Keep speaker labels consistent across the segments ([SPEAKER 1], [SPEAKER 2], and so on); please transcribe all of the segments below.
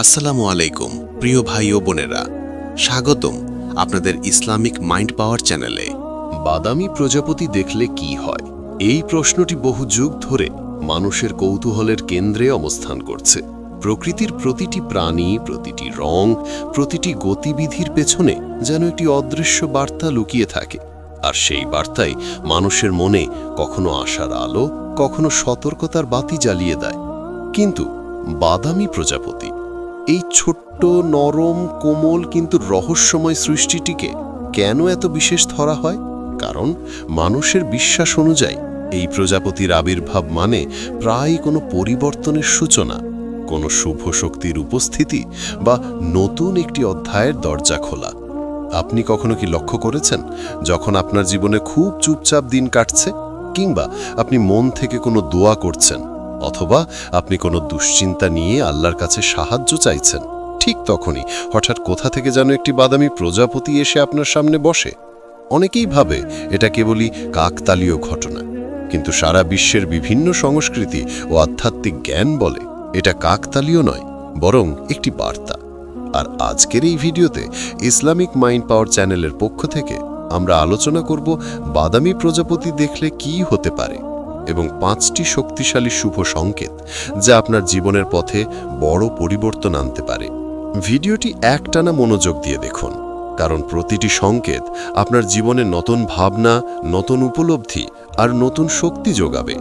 [SPEAKER 1] আসসালামু আলাইকুম, প্রিয় ভাই ও বোনেরা। স্বাগতম আপনাদের ইসলামিক মাইন্ড পাওয়ার চ্যানেলে।
[SPEAKER 2] বাদামি প্রজাপতি দেখলে কি হয়? এই প্রশ্নটি বহু যুগ ধরে মানুষের কৌতূহলের কেন্দ্রে অবস্থান করছে। প্রকৃতির প্রতিটি প্রাণী, প্রতিটি রং, প্রতিটি গতিবিধির পেছনে যেন একটি অদৃশ্য বার্তা লুকিয়ে থাকে। আর সেই বার্তাই মানুষের মনে কখনো আশার আলো, কখনো সতর্কতার বাতি জ্বালিয়ে দেয়। কিন্তু বাদামি প্রজাপতি এই ছোট্ট, নরম, কোমল কিন্তু রহস্যময় সৃষ্টিটিকে কেন এত বিশেষ ধরা হয়? কারণ মানুষের বিশ্বাস অনুযায়ী এই প্রজাপতির আবির্ভাব মানে প্রায় কোনো পরিবর্তনের সূচনা, কোনো শুভ শক্তির উপস্থিতি বা নতুন একটি অধ্যায়ের দরজা খোলা। আপনি কখনো কি লক্ষ্য করেছেন, যখন আপনার জীবনে খুব চুপচাপ দিন কাটছে কিংবা আপনি মন থেকে কোনো দোয়া করছেন? অথবা আপনি কোনো দুশ্চিন্তা নিয়ে আল্লাহর কাছে সাহায্য চাইছেন, ঠিক তখনই। হঠাৎ কোথা থেকে যেন একটি বাদামি প্রজাপতি এসে আপনার সামনে বসে। অনেকেই ভাবে এটা কেবলই কাকতালীয় ঘটনা, কিন্তু সারা বিশ্বের বিভিন্ন সংস্কৃতি ও আধ্যাত্মিক জ্ঞান বলে এটা কাকতালীয় নয়, বরং একটি বার্তা। আর আজকের এই ভিডিওতে ইসলামিক মাইন্ড পাওয়ার চ্যানেলের পক্ষ থেকে আমরা আলোচনা করব বাদামি প্রজাপতি দেখলে কি হতে পারে। এবং পাঁচটি শক্তিশালী শুভ সংকেত যা আপনার জীবনের পথে বড় পরিবর্তন আনতে পারে। ভিডিওটি একটানা মনোযোগ দিয়ে দেখুন, কারণ প্রতিটি সংকেত আপনার জীবনে নতুন ভাবনা, নতুন উপলব্ধি আর নতুন শক্তি যোগাবে।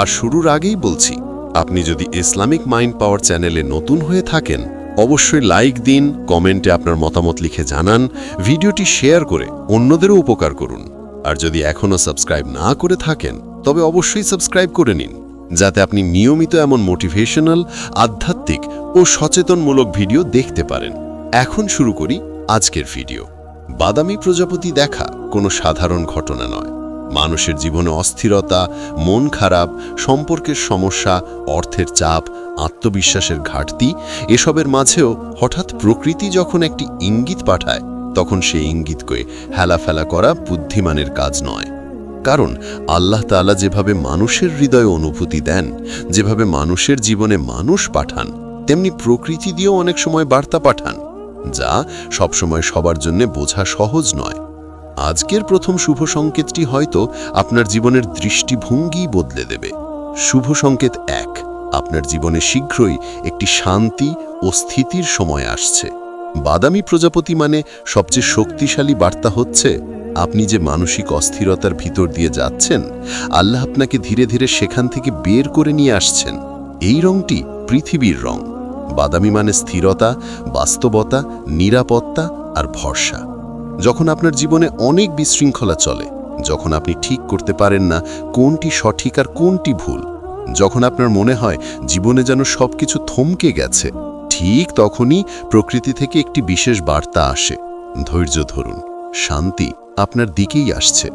[SPEAKER 2] আর শুরুর আগেই বলছি, আপনি যদি ইসলামিক মাইন্ড পাওয়ার চ্যানেলে নতুন হয়ে থাকেন, অবশ্যই লাইক দিন, কমেন্টে আপনার মতামত লিখে জানান, ভিডিওটি শেয়ার করে অন্যদেরও উপকার করুন। আর যদি এখনও সাবস্ক্রাইব না করে থাকেন তবে অবশ্যই সাবস্ক্রাইব করে নিন, যাতে আপনি নিয়মিত এমন মোটিভেশনাল, আধ্যাত্মিক ও সচেতনমূলক ভিডিও দেখতে পারেন। এখন শুরু করি আজকের ভিডিও। বাদামি প্রজাপতি দেখা কোনো সাধারণ ঘটনা নয়। মানুষের জীবনে অস্থিরতা, মন খারাপ, সম্পর্কের সমস্যা, অর্থের চাপ, আত্মবিশ্বাসের ঘাটতি, এসবের মাঝেও হঠাৎ প্রকৃতি যখন একটি ইঙ্গিত পাঠায়, তখন সেই ইঙ্গিতকে হেলাফেলা করা বুদ্ধিমানের কাজ নয়। কারণ আল্লাহ তাআলা যেভাবে মানুষের হৃদয়ে অনুভূতি দেন, যেভাবে মানুষের জীবনে মানুষ পাঠান, তেমনি প্রকৃতি দিয়েও অনেক সময় বার্তা পাঠান, যা সবসময় সবার জন্য বোঝা সহজ নয়। আজকের প্রথম শুভ সংকেতটি হয়তো আপনার জীবনের দৃষ্টিভঙ্গি বদলে দেবে। শুভ সংকেত এক, আপনার জীবনে শীঘ্রই একটি শান্তি ও স্থিতির সময় আসছে। বাদামি প্রজাপতি মানে সবচেয়ে শক্তিশালী বার্তা হচ্ছে, আপনি যে মানসিক অস্থিরতার ভিতর দিয়ে যাচ্ছেন, আল্লাহ আপনাকে ধীরে ধীরে সেখান থেকে বের করে নিয়ে আসছেন। এই রংটি পৃথিবীর রং। বাদামি মানে স্থিরতা, বাস্তবতা, নিরাপত্তা আর ভরসা। যখন আপনার জীবনে অনেক বিশৃঙ্খলা চলে, যখন আপনি ঠিক করতে পারেন না কোনটি সঠিক আর কোনটি ভুল, যখন আপনার মনে হয় জীবনে যেন সবকিছু থমকে গেছে ঠিক তখনই প্রকৃতি থেকে একটি বিশেষ বার্তা আসে। ধৈর্য ধরুন, শান্তি আপনার দিকেই আসছে।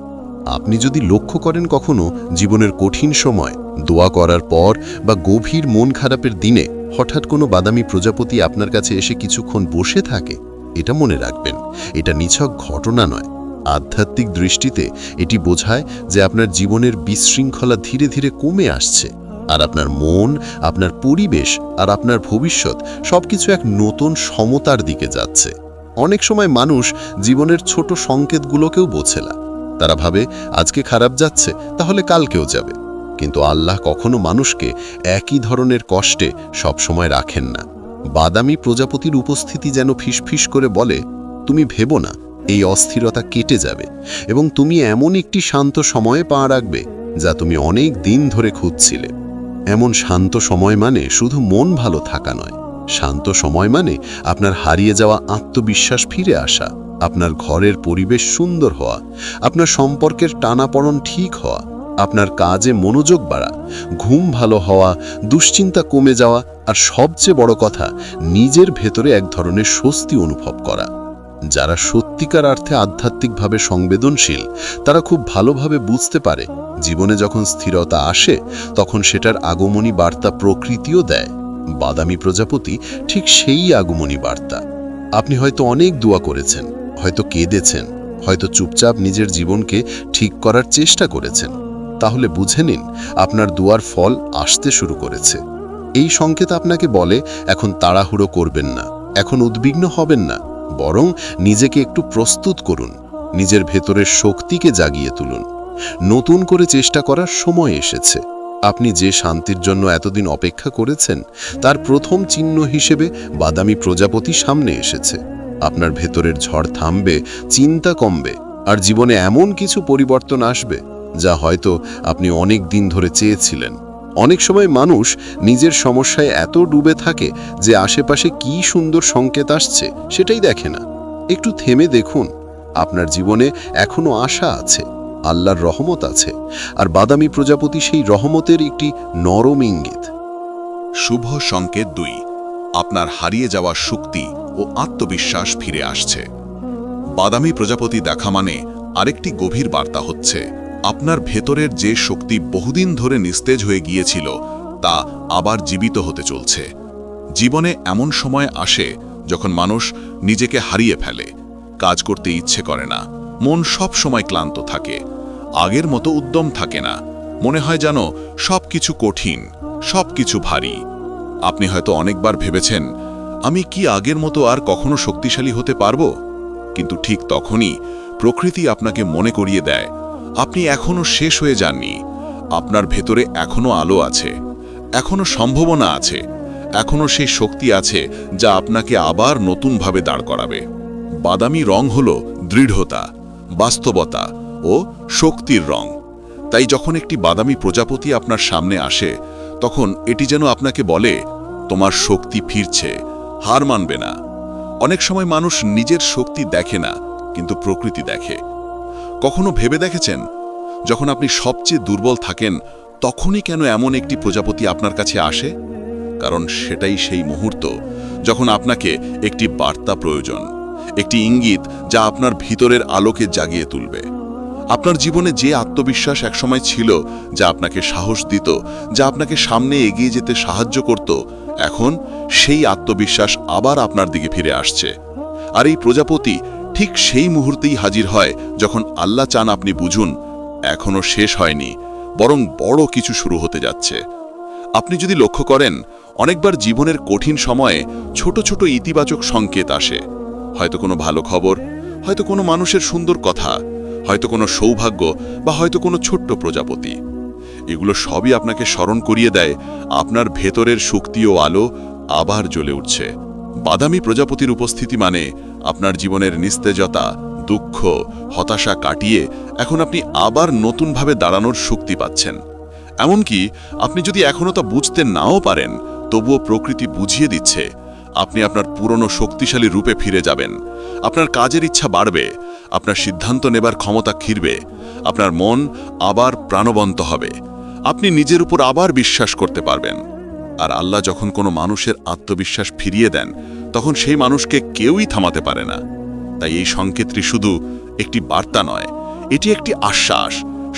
[SPEAKER 2] আপনি যদি লক্ষ্য করেন কখনো জীবনের কঠিন সময়, দোয়া করার পর বা গভীর মন খারাপের দিনে হঠাৎ কোনো বাদামি প্রজাপতি আপনার কাছে এসে কিছুক্ষণ বসে থাকে, এটা মনে রাখবেন, এটা নিছক ঘটনা নয়। আধ্যাত্মিক দৃষ্টিতে এটি বোঝায় যে আপনার জীবনের বিশৃঙ্খলা ধীরে ধীরে কমে আসছে। আর আপনার মন, আপনার পরিবেশ আর আপনার ভবিষ্যৎ সবকিছু এক নতুন সমতার দিকে যাচ্ছে। অনেক সময় মানুষ জীবনের ছোট সংকেতগুলোকেও বোঝে না। তারা ভাবে, আজকে খারাপ যাচ্ছে, তাহলে কালকেও যাবে। কিন্তু আল্লাহ কখনো মানুষকে একই ধরনের কষ্টে সবসময় রাখেন না। বাদামি প্রজাপতির উপস্থিতি যেন ফিসফিস করে বলে, তুমি ভেবো না, এই অস্থিরতা কেটে যাবে এবং তুমি এমন একটি শান্ত সময়ে পা রাখবে যা তুমি অনেক দিন ধরে খুঁজছিলে। এমন শান্ত সময় মানে শুধু মন ভালো থাকা নয়। শান্ত সময় মানে আপনার হারিয়ে যাওয়া আত্মবিশ্বাস ফিরে আসা, আপনার ঘরের পরিবেশ সুন্দর হওয়া, আপনার সম্পর্কের টানাপড়ন ঠিক হওয়া, আপনার কাজে মনোযোগ বাড়া, ঘুম ভালো হওয়া, দুশ্চিন্তা কমে যাওয়া আর সবচেয়ে বড় কথা, নিজের ভেতরে এক ধরনের স্বস্তি অনুভব করা। যারা সত্যিকার অর্থে আধ্যাত্মিকভাবে সংবেদনশীল, তারা খুব ভালোভাবে বুঝতে পারে, জীবনে যখন স্থিরতা আসে, তখন সেটার আগমনী বার্তা প্রকৃতিও দেয়। বাদামি প্রজাপতি ঠিক সেই আগমনী বার্তা। আপনি হয়তো অনেক দোয়া করেছেন, হয়তো কেঁদেছেন, হয়তো চুপচাপ নিজের জীবনকে ঠিক করার চেষ্টা করেছেন। তাহলে বুঝে নিন, আপনার দুয়ার ফল আসতে শুরু করেছে। এই সংকেত আপনাকে বলে, এখন তাড়াহুড়ো করবেন না, এখন উদ্বিগ্ন হবেন না। বরং নিজেকে একটু প্রস্তুত করুন, নিজের ভেতরের শক্তিকে জাগিয়ে তুলুন। নতুন করে চেষ্টা করার সময় এসেছে। আপনি যে শান্তির জন্য এতদিন অপেক্ষা করেছেন, তার প্রথম চিহ্ন হিসেবে বাদামি প্রজাপতি সামনে এসেছে। আপনার ভেতরের ঝড় থামবে, চিন্তা কমবে, আর জীবনে এমন কিছু পরিবর্তন আসবে, যা হয়তো আপনি অনেক দিন ধরে চেয়েছিলেন। অনেক সময় মানুষ নিজের সমস্যায় এত ডুবে থাকে যে আশেপাশে কি সুন্দর সংকেত আসছে সেটাই দেখে না। একটু থেমে দেখুন, আপনার জীবনে এখনও আশা আছে, আল্লাহর রহমত আছে, আর বাদামি প্রজাপতি সেই রহমতের একটি নরম ইঙ্গিত।
[SPEAKER 3] শুভ সংকেত দুই, আপনার হারিয়ে যাওয়া শক্তি ও আত্মবিশ্বাস ফিরে আসছে। বাদামি প্রজাপতি দেখা মানে আরেকটি গভীর বার্তা হচ্ছে। আপনার ভেতরের যে শক্তি বহুদিন ধরে নিস্তেজ হয়ে গিয়েছিল, তা আবার জীবিত হতে চলছে। জীবনে এমন সময় আসে যখন মানুষ নিজেকে হারিয়ে ফেলে, কাজ করতে ইচ্ছে করে না, মন সব সময় ক্লান্ত থাকে, আগের মতো উদ্যম থাকে না, মনে হয় যেন সব কিছু কঠিন সব কিছু ভারী। আপনি হয়তো অনেকবার ভেবেছেন, আমি কি আগের মতো আর কখনো শক্তিশালী হতে পারব? কিন্তু ঠিক তখনই প্রকৃতি আপনাকে মনে করিয়ে দেয় আপনি এখনও শেষ হয়ে যাননি। আপনার ভেতরে এখনও আলো আছে। এখনও সম্ভাবনা আছে। এখনও সেই শক্তি আছে যা আপনাকে আবার নতুনভাবে দাঁড় করাবে। বাদামি রং হল দৃঢ়তা, বাস্তবতা ও শক্তির রং। তাই যখন একটি বাদামি প্রজাপতি আপনার সামনে আসে, তখন এটি যেন আপনাকে বলে, তোমার শক্তি ফিরছে, হার মানবে না। অনেক সময় মানুষ নিজের শক্তি দেখে না, কিন্তু প্রকৃতি দেখে। কখনো ভেবে দেখেছেন? যখন আপনি সবচেয়ে দুর্বল থাকেন, তখনই কেন এমন একটি প্রজাপতি আপনার কাছে আসে? কারণ সেটাই সেই মুহূর্ত যখন আপনাকে একটি বার্তা প্রয়োজন, একটি ইঙ্গিত যা আপনার ভিতরের আলোকে জাগিয়ে তুলবে। আপনার জীবনে যে আত্মবিশ্বাস একসময় ছিল, যা আপনাকে সাহস দিত, যা আপনাকে সামনে এগিয়ে যেতে সাহায্য করত, এখন সেই আত্মবিশ্বাস আবার আপনার দিকে ফিরে আসছে। আর এই প্রজাপতি ঠিক সেই মুহূর্তেই হাজির হয় যখন আল্লাহ চান আপনি বুঝুন এখনও শেষ হয়নি, বরং বড় কিছু শুরু হতে যাচ্ছে। আপনি যদি লক্ষ্য করেন, অনেকবার জীবনের কঠিন সময়ে ছোট ছোট ইতিবাচক সংকেত আসে। হয়তো কোনো ভালো খবর, হয়তো কোনো মানুষের সুন্দর কথা, হয়তো কোনো সৌভাগ্য বা হয়তো কোনো ছোট্ট প্রজাপতি। এগুলো সবই আপনাকে স্মরণ করিয়ে দেয়, আপনার ভেতরের শক্তি ও আলো আবার জ্বলে উঠছে। বাদামি প্রজাপতির উপস্থিতি মানে আপনার জীবনের নিস্তেজতা, দুঃখ, হতাশা কাটিয়ে এখন আপনি আবার নতুনভাবে দাঁড়ানোর শক্তি পাচ্ছেন। এমনকি আপনি যদি এখনও তা বুঝতে নাও পারেন, তবুও প্রকৃতি বুঝিয়ে দিচ্ছে, আপনি আপনার পুরনো শক্তিশালী রূপে ফিরে যাবেন। আপনার কাজের ইচ্ছা বাড়বে, আপনার সিদ্ধান্ত নেবার ক্ষমতা ক্ষিরবে, আপনার মন আবার প্রাণবন্ত হবে। আপনি নিজের উপর আবার বিশ্বাস করতে পারবেন। আর আল্লাহ যখন কোনো মানুষের আত্মবিশ্বাস ফিরিয়ে দেন তখন সেই মানুষকে কেউই থামাতে পারে না। তাই এই সংকেতটি শুধু একটি বার্তা নয়, এটি একটি আশ্বাস।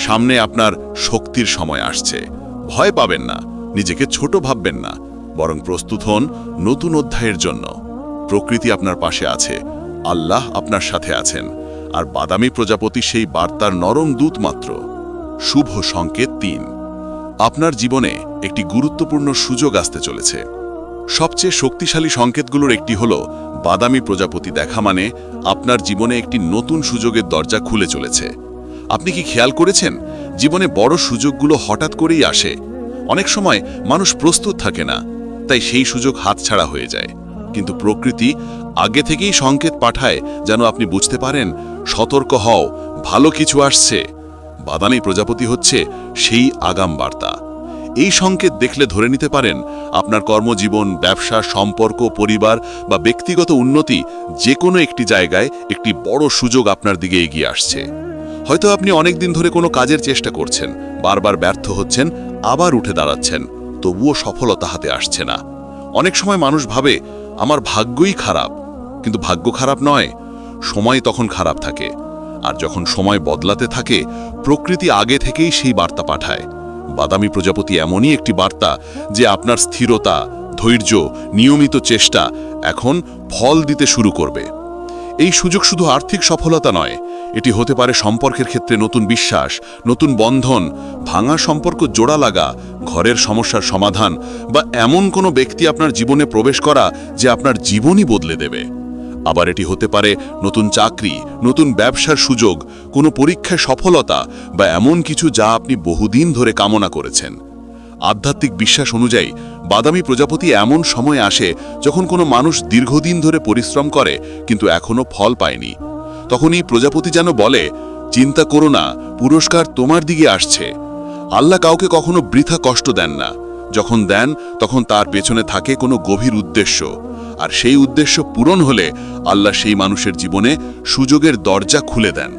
[SPEAKER 3] সামনে আপনার শক্তির সময় আসছে। ভয় পাবেন না, নিজেকে ছোট ভাববেন না, বরং প্রস্তুত হন নতুন অধ্যায়ের জন্য। প্রকৃতি আপনার পাশে আছে, আল্লাহ আপনার সাথে আছেন, আর বাদামি প্রজাপতি সেই বার্তার নরম দূত মাত্র। শুভ সংকেত তিন। আপনার জীবনে একটি গুরুত্বপূর্ণ সুযোগ আসতে চলেছে। সবচেয়ে শক্তিশালী সংকেতগুলোর একটি হল, বাদামি প্রজাপতি দেখা মানে আপনার জীবনে একটি নতুন সুযোগের দরজা খুলে চলেছে। আপনি কি খেয়াল করেছেন? জীবনে বড় সুযোগগুলো হঠাৎ করেই আসে। অনেক সময় মানুষ প্রস্তুত থাকে না, তাই সেই সুযোগ হাতছাড়া হয়ে যায়। কিন্তু প্রকৃতি আগে থেকেই সংকেত পাঠায় যেন আপনি বুঝতে পারেন, সতর্ক হও, ভালো কিছু আসছে। বাদামি প্রজাপতি হচ্ছে সেই আগাম বার্তা এই সংকেত দেখলে ধরে নিতে পারেন আপনার কর্মজীবন, ব্যবসা, সম্পর্ক, পরিবার বা ব্যক্তিগত উন্নতি যে কোনো একটি জায়গায় একটি বড় সুযোগ আপনার দিকে এগিয়ে আসছে। হয়তো আপনি অনেক দিন ধরে কোনো কাজের চেষ্টা করছেন, বারবার ব্যর্থ হচ্ছেন, আবার উঠে দাঁড়াচ্ছেন, তবুও সফলতা হাতে আসছে না। অনেক সময় মানুষ ভাবে, আমার ভাগ্যই খারাপ। কিন্তু ভাগ্য খারাপ নয়, সময় তখন খারাপ থাকে। আর যখন সময় বদলাতে থাকে, প্রকৃতি আগে থেকেই সেই বার্তা পাঠায়। বাদামি প্রজাপতি এমনই একটি বার্তা যে আপনার স্থিরতা, ধৈর্য, নিয়মিত চেষ্টা এখন ফল দিতে শুরু করবে। এই সুযোগ শুধু আর্থিক সফলতা নয়, এটি হতে পারে সম্পর্কের ক্ষেত্রে নতুন বিশ্বাস, নতুন বন্ধন, ভাঙা সম্পর্ক জোড়া লাগা, ঘরের সমস্যার সমাধান বা এমন কোনো ব্যক্তি আপনার জীবনে প্রবেশ করা যে আপনার জীবনই বদলে দেবে। আবার এটি হতে পারে নতুন চাকরি, নতুন ব্যবসার সুযোগ, কোনো পরীক্ষায় সফলতা বা এমন কিছু যা আপনি বহুদিন ধরে কামনা করেছেন। আধ্যাত্মিক বিশ্বাস অনুযায়ী, বাদামি প্রজাপতি এমন সময় আসে যখন কোনো মানুষ দীর্ঘদিন ধরে পরিশ্রম করে কিন্তু এখনও ফল পায়নি। তখনই প্রজাপতি যেন বলে, চিন্তা করো না, পুরস্কার তোমার দিকে আসছে। আল্লাহ কাউকে কখনো বৃথা কষ্ট দেন না। যখন দেন, তখন তার পেছনে থাকে কোনো গভীর উদ্দেশ্য। আর সেই উদ্দেশ্য পূরণ হলে আল্লাহ সেই মানুষের জীবনে সুযোগের দরজা খুলে দেন।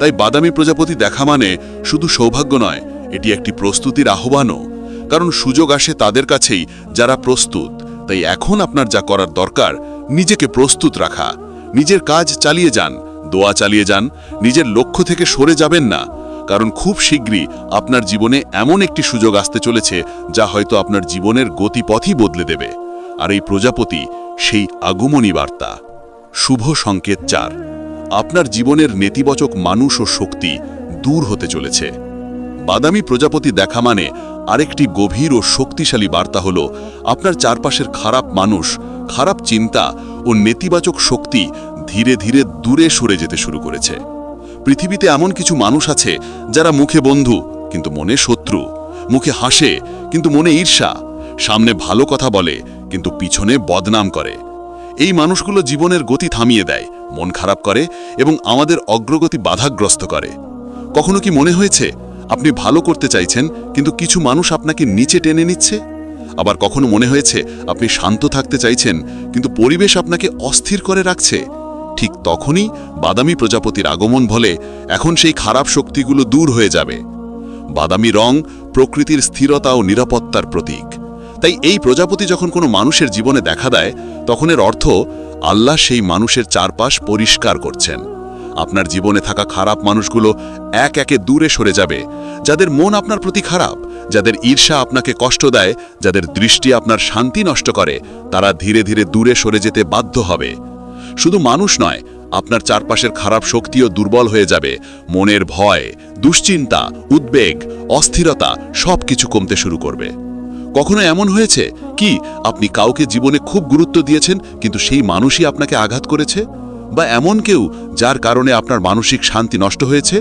[SPEAKER 3] তাই বাদামি প্রজাপতি দেখা মানে শুধু সৌভাগ্য নয়, এটি একটি প্রস্তুতির আহ্বানও। কারণ সুযোগ আসে তাদের কাছেই, যারা প্রস্তুত। তাই এখন আপনার যা করার দরকার, নিজেকে প্রস্তুত রাখা। নিজের কাজ চালিয়ে যান, দোয়া চালিয়ে যান, নিজের লক্ষ্য থেকে সরে যাবেন না। কারণ খুব শীঘ্রই আপনার জীবনে এমন একটি সুযোগ আসতে চলেছে, যা হয়তো আপনার জীবনের গতিপথই বদলে দেবে। আর এই প্রজাপতি সেই আগমনী বার্তা। শুভ সংকেত চার। আপনার জীবনের নেতিবাচক মানুষ ও শক্তি দূর হতে চলেছে। বাদামি প্রজাপতি দেখা মানে আরেকটি গভীর ও শক্তিশালী বার্তা হল আপনার চারপাশের খারাপ মানুষ, খারাপ চিন্তা ও নেতিবাচক শক্তি ধীরে ধীরে দূরে সরে যেতে শুরু করেছে। পৃথিবীতে এমন কিছু মানুষ আছে যারা মুখে বন্ধু, কিন্তু মনে শত্রু, মুখে হাসে, কিন্তু মনে ঈর্ষা, সামনে ভালো কথা বলে, কিন্তু পিছনে বদনাম করে। এই মানুষগুলো জীবনের গতি থামিয়ে দেয়, মন খারাপ করে এবং আমাদের অগ্রগতি বাধাগ্রস্ত করে। কখনো কি মনে হয়েছে, আপনি ভালো করতে চাইছেন, কিন্তু কিছু মানুষ আপনাকে নিচে টেনে নিচ্ছে? আবার কখনো মনে হয়েছে, আপনি শান্ত থাকতে চাইছেন, কিন্তু পরিবেশ আপনাকে অস্থির করে রাখছে? ঠিক তখনই বাদামি প্রজাপতির আগমন বলে, এখন সেই খারাপ শক্তিগুলো দূর হয়ে যাবে। বাদামি রং প্রকৃতির স্থিরতা ও নিরাপত্তার প্রতীক। তাই এই প্রজাপতি যখন কোনো মানুষের জীবনে দেখা দেয় তখন এর অর্থ আল্লাহ সেই মানুষের চারপাশ পরিষ্কার করছেন। আপনার জীবনে থাকা খারাপ মানুষগুলো এক একে দূরে সরে যাবে। যাদের মন আপনার প্রতি খারাপ, যাদের ঈর্ষা আপনাকে কষ্ট দেয়, যাদের দৃষ্টি আপনার শান্তি নষ্ট করে, তারা ধীরে ধীরে দূরে সরে যেতে বাধ্য হবে। শুধু মানুষ নয়, আপনার চারপাশের খারাপ শক্তিও দুর্বল হয়ে যাবে। মনের ভয়, দুশ্চিন্তা, উদ্বেগ, অস্থিরতা সব কিছু কমতে শুরু করবে। কখনো এমন হয়েছে কি আপনি কাউকে জীবনে খুব গুরুত্ব দিয়েছেন, কিন্তু সেই মানুষই আপনাকে আঘাত করেছে? বা এমন কেউ যার কারণে আপনার মানসিক শান্তি নষ্ট হয়েছে?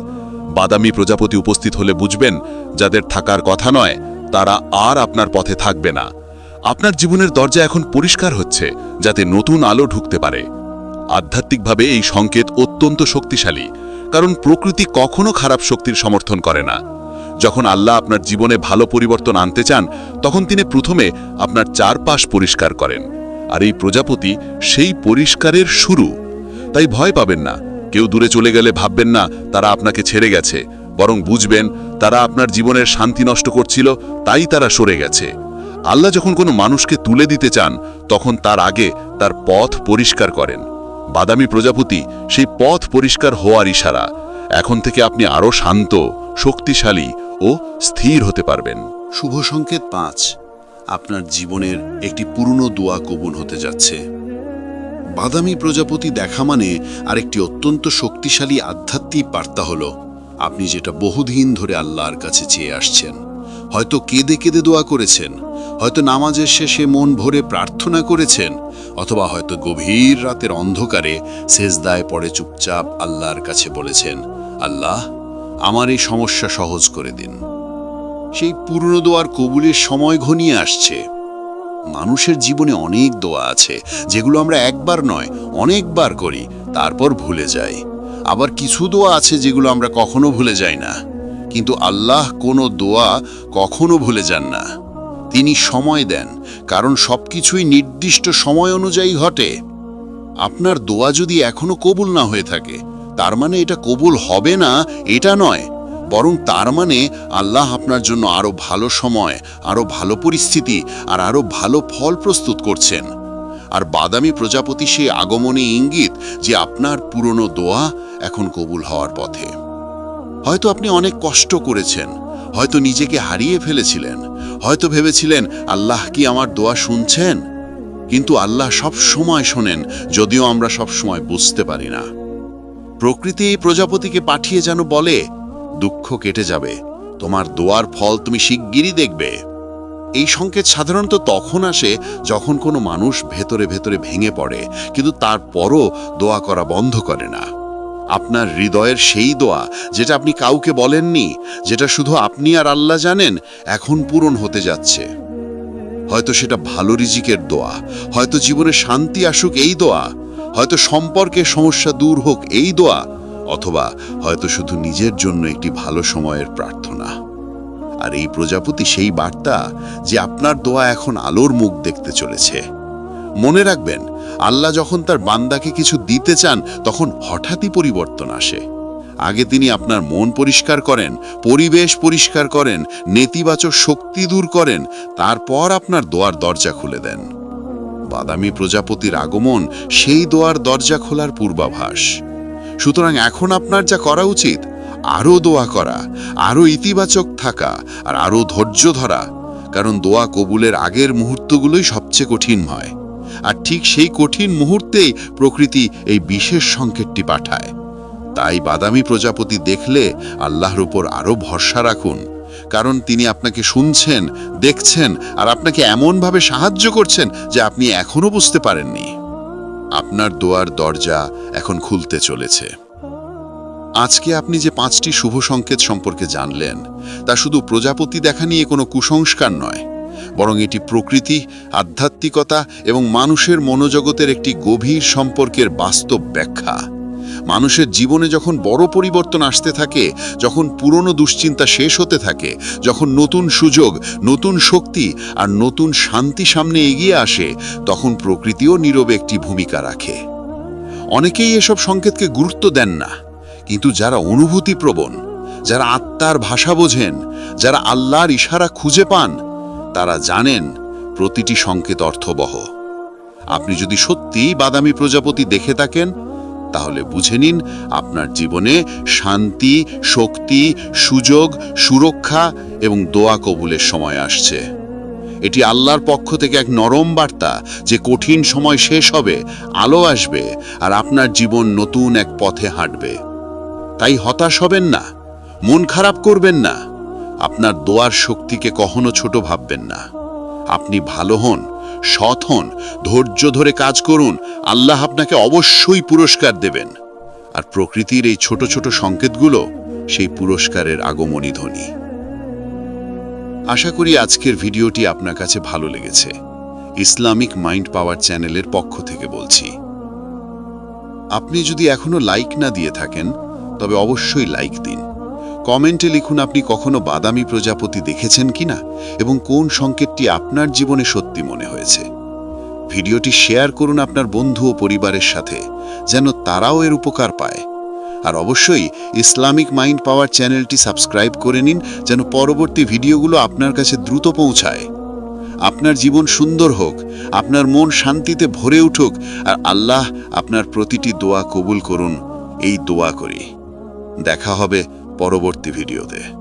[SPEAKER 3] বাদামি প্রজাপতি উপস্থিত হলে বুঝবেন, যাদের থাকার কথা নয়, তারা আর আপনার পথে থাকবে না। আপনার জীবনের দরজা এখন পরিষ্কার হচ্ছে, যাতে নতুন আলো ঢুকতে পারে। আধ্যাত্মিকভাবে এই সংকেত অত্যন্ত শক্তিশালী, কারণ প্রকৃতি কখনো খারাপ শক্তির সমর্থন করে না। যখন আল্লাহ আপনার জীবনে ভালো পরিবর্তন আনতে চান, তখন তিনি প্রথমে আপনার চারপাশ পরিষ্কার করেন। আর এই প্রজাপতি সেই পরিষ্কারের শুরু। তাই ভয় পাবেন না। কেউ দূরে চলে গেলে ভাববেন না, তারা আপনাকে ছেড়ে গেছে। বরং বুঝবেন, তারা আপনার জীবনের শান্তি নষ্ট করছিল, তাই তারা সরে গেছে। আল্লাহ যখন কোনো মানুষকে তুলে দিতে চান, তখন তার আগে তার পথ পরিষ্কার করেন। বাদামি প্রজাপতি সেই পথ পরিষ্কার হওয়ার ইশারা। এখন থেকে আপনি আরও শান্ত শক্তিশালী ও স্থির হতে পারবেন।
[SPEAKER 1] শুভ সংকেত পাঁচ। আপনার জীবনের একটি পুরনো দোয়া কবুল হতে যাচ্ছে। বাদামি প্রজাপতি দেখা মানে আরেকটি অত্যন্ত শক্তিশালী আধ্যাত্মিক বার্তা হল, আপনি যেটা বহুদিন ধরে আল্লাহর কাছে চেয়ে আসছেন। হয়তো কেঁদে কেঁদে দোয়া করেছেন, হয়তো নামাজের শেষে মন ভরে প্রার্থনা করেছেন, অথবা হয়তো গভীর রাতের অন্ধকারে সেজদায় পড়ে চুপচাপ আল্লাহর কাছে বলেছেন, আল্লাহ আমার এই সমস্যা সহজ করে দিন। সেই পুরনো দোয়ার কবুলের সময় ঘনিয়ে আসছে। মানুষের জীবনে অনেক দোয়া আছে, যেগুলো আমরা একবার নয়, অনেকবার করি, তারপর ভুলে যাই। আবার কিছু দোয়া আছে যেগুলো আমরা কখনো ভুলে যাই না। কিন্তু আল্লাহ কোনো দোয়া কখনো ভুলে যান না। তিনি সময় দেন, কারণ সব কিছুই নির্দিষ্ট সময় অনুযায়ী ঘটে। আপনার দোয়া যদি এখনও কবুল না হয়ে থাকে তার মানে এটা কবুল হবে না, এটা নয়। বরং তার মানে আল্লাহ আপনার জন্য আরও ভালো সময় আরও ভালো পরিস্থিতি, আর আরও ভালো ফল প্রস্তুত করছেন। আর বাদামি প্রজাপতি সেই আগমনে ইঙ্গিত যে আপনার পুরনো দোয়া এখন কবুল হওয়ার পথে। হয়তো আপনি অনেক কষ্ট করেছেন, হয়তো নিজেকে হারিয়ে ফেলেছিলেন, হয়তো ভেবেছিলেন, আল্লাহ কি আমার দোয়া শুনছেন?
[SPEAKER 3] কিন্তু আল্লাহ সব সময় শোনেন, যদিও আমরা সব সময় বুঝতে পারি না। প্রকৃতি এই প্রজাপতিকে পাঠিয়ে যেন বলে, দুঃখ কেটে যাবে। তোমার দোয়ার ফল তুমি শিগগিরই দেখবে। এই সংকেত সাধারণত তখন আসে যখন কোনো মানুষ ভেতরে ভেতরে ভেঙে পড়ে, কিন্তু তারপরও দোয়া করা বন্ধ করে না। আপনার হৃদয়ের সেই দোয়া, যেটা আপনি কাউকে বলেননি, যেটা শুধু আপনি আর আল্লাহ জানেন, এখন পূরণ হতে যাচ্ছে। হয়তো সেটা ভালো রিজিকের দোয়া, হয়তো জীবনে শান্তি আসুক এই দোয়া হয়তো সম্পর্কে সমস্যা দূর হোক এই দোয়া, অথবা হয়তো শুধু নিজের জন্য একটি ভালো সময়ের প্রার্থনা। আর এই প্রজাপতি সেই বার্তা যে আপনার দোয়া এখন আলোর মুখ দেখতে চলেছে। মনে রাখবেন, আল্লাহ যখন তার বান্দাকে কিছু দিতে চান, তখন হঠাৎই পরিবর্তন আসে। আগে তিনি আপনার মন পরিষ্কার করেন, পরিবেশ পরিষ্কার করেন, নেতিবাচক শক্তি দূর করেন, তারপর আপনার দোয়ার দরজা খুলে দেন। বাদামি প্রজাপতির আগমন, সেই দোয়ার দরজা খোলার পূর্বাভাস। সুতরাং এখন আপনার যা করা উচিত, আরও দোয়া করা, আরও ইতিবাচক থাকা, আর আরও ধৈর্য ধরা, কারণ দোয়া কবুলের আগের মুহূর্তগুলোই সবচেয়ে কঠিন হয়। আর ঠিক সেই কঠিন মুহূর্তেই প্রকৃতি এই বিশেষ সংকেতটি পাঠায়। তাই বাদামি প্রজাপতি দেখলে আল্লাহর উপর আরও ভরসা রাখুন। কারণ তিনি আপনাকে শুনছেন, দেখছেন আর আপনাকে এমনভাবে সাহায্য করছেন যে আপনি এখনও বুঝতে পারেননি। আপনার দোয়ার দরজা এখন খুলতে চলেছে। আজকে আপনি যে পাঁচটি শুভ সংকেত সম্পর্কে জানলেন, তা শুধু প্রজাপতি দেখা নিয়ে কোনো কুসংস্কার নয়, বরং এটি প্রকৃতি, আধ্যাত্মিকতা এবং মানুষের মনোজগতের একটি গভীর সম্পর্কের বাস্তব ব্যাখ্যা। মানুষের জীবনে যখন বড় পরিবর্তন আসতে থাকে, যখন পুরনো দুশ্চিন্তা শেষ হতে থাকে, যখন নতুন সুযোগ, নতুন শক্তি আর নতুন শান্তি সামনে এগিয়ে আসে, তখন প্রকৃতিও নীরবে একটি ভূমিকা রাখে। অনেকেই এসব সংকেতকে গুরুত্ব দেন না, কিন্তু যারা অনুভূতিপ্রবণ, যারা আত্মার ভাষা বোঝেন, যারা আল্লাহর ইশারা খুঁজে পান, তারা জানেন প্রতিটি সংকেত অর্থবহ। আপনি যদি সত্যিই বাদামি প্রজাপতি দেখে থাকেন তাহলে বুঝে নিন আপনার জীবনে শান্তি, শক্তি, সুযোগ, সুরক্ষা এবং দোয়া কবুলের সময় আসছে। এটি আল্লাহর পক্ষ থেকে এক নরম বার্তা যে কঠিন সময় শেষ হবে, আলো আসবে আর আপনার জীবন নতুন এক পথে হাঁটবে। তাই হতাশ হবেন না, মন খারাপ করবেন না, আপনার দোয়ার শক্তিকে কখনো ছোট ভাববেন না। আপনি ভালো হন সৎ হন, ধৈর্য ধরে কাজ করুন, আল্লাহ আপনাকে অবশ্যই পুরস্কার দেবেন। আর প্রকৃতির এই ছোট ছোট সংকেতগুলো সেই পুরস্কারের আগমনী ধ্বনি। আশা করি আজকের ভিডিওটি আপনার কাছে ভালো লেগেছে। ইসলামিক মাইন্ড পাওয়ার চ্যানেলের পক্ষ থেকে বলছি। আপনি যদি এখনও লাইক না দিয়ে থাকেন, তবে অবশ্যই লাইক দিন। কমেন্টে লিখুন আপনি কখনো বাদামি প্রজাপতি দেখেছেন কিনা এবং কোন সংকেতটি আপনার জীবনে সত্যি মনে হয়েছে। ভিডিওটি শেয়ার করুন আপনার বন্ধু ও পরিবারের সাথে, যেন তারাও এর উপকার পায়। আর অবশ্যই ইসলামিক মাইন্ড পাওয়ার চ্যানেলটি সাবস্ক্রাইব করে নিন, যেন পরবর্তী ভিডিওগুলো আপনার কাছে দ্রুত পৌঁছায়। আপনার জীবন সুন্দর হোক, আপনার মন শান্তিতে ভরে উঠুক, আর আল্লাহ আপনার প্রতিটি দোয়া কবুল করুন। এই দোয়া করি। দেখা হবে পরবর্তী ভিডিওতে।